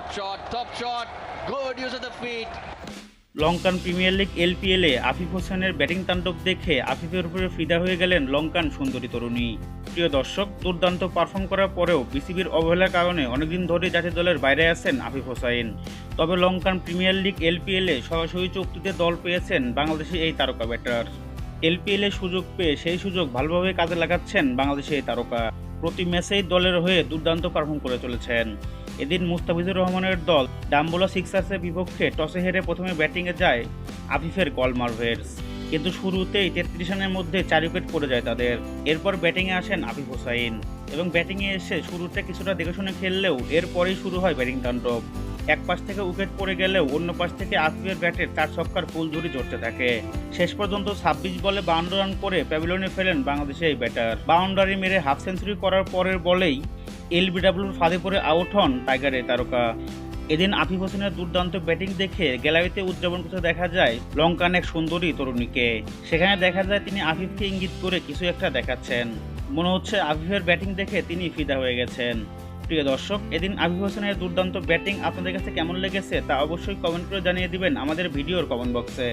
Top shot, top shot. Good use of the feet. Lankan premier league এলপিএলে Afif হোসেনের batting তাণ্ডব দেখে আফিফের উপরে ফিদা হয়ে গেলেন লঙ্কান সুন্দরী তরুণী। প্রিয় দর্শক দুর্দান্ত পারফর্ম করার পরেও বিসিবির অবহেলার কারণে অনেকদিন ধরে জাতীয় দলের বাইরে আছেন আফিফ হোসাইন। তবে লঙ্কান প্রিমিয়ার লিগ এলপিএলে সরাসরি চুক্তিতে দল পেয়েছেন বাংলাদেশি এই তারকা ব্যাটার। এলপিএলে সুযোগ পেয়ে সেই সুযোগ ভালোভাবে কাজে লাগাচ্ছেন বাংলাদেশি এই তারকা। প্রতি ম্যাচেই দলের হয়ে দুর্দান্ত পারফর্ম করে চলেছেন। এদিন মুস্তাফিজুর রহমানের দল ডাম্বোলা সিক্সার্সের বিপক্ষে টসে হেরে প্রথমে ব্যাটিংয়ে যায় আফিফের কল মার্ভেলস কিন্তু শুরুতেই তেত্রিশ রানের মধ্যে চার উইকেট পড়ে যায় তাদের। এরপর ব্যাটিংয়ে আসেন আফিফ হোসাইন এবং ব্যাটিংয়ে এসে শুরুতে কিছুটা দেখে শুনে খেললেও এরপরেই শুরু হয় ব্যাটিং তাণ্ডব। এক পাশ থেকে উইকেট পড়ে গেলেও অন্য পাশ থেকে আফিফের ব্যাটের চার ছক্কার ফুল ফুলঝুরি চড়তে থাকে। শেষ পর্যন্ত ছাব্বিশ বলে বাউন্ন রান করে প্যাভিলনে ফেলেন বাংলাদেশের এই ব্যাটার। বাউন্ডারি মেরে হাফ সেঞ্চুরি করার পরের বলেই এলবিডাব্লিউর ফাঁদে পড়ে আউট হন টাইগারের তারকা। এদিন আফিফ হোসেনের দুর্দান্ত ব্যাটিং দেখে গ্যালারিতে উদযাপন করতে দেখা যায় লঙ্কান এক সুন্দরী তরুণীকে। সেখানে দেখা যায় তিনি আফিফকে ইঙ্গিত করে কিছু একটা দেখাচ্ছেন। মনে হচ্ছে আফিফের ব্যাটিং দেখে তিনি ফিদা হয়ে গেছেন। প্রিয় দর্শক, এদিন আফিফ হোসেনের দুর্দান্ত ব্যাটিং আপনাদের কাছে কেমন লেগেছে তা অবশ্যই কমেন্ট করে জানিয়ে দিবেন আমাদের ভিডিওর কমেন্ট বক্সে।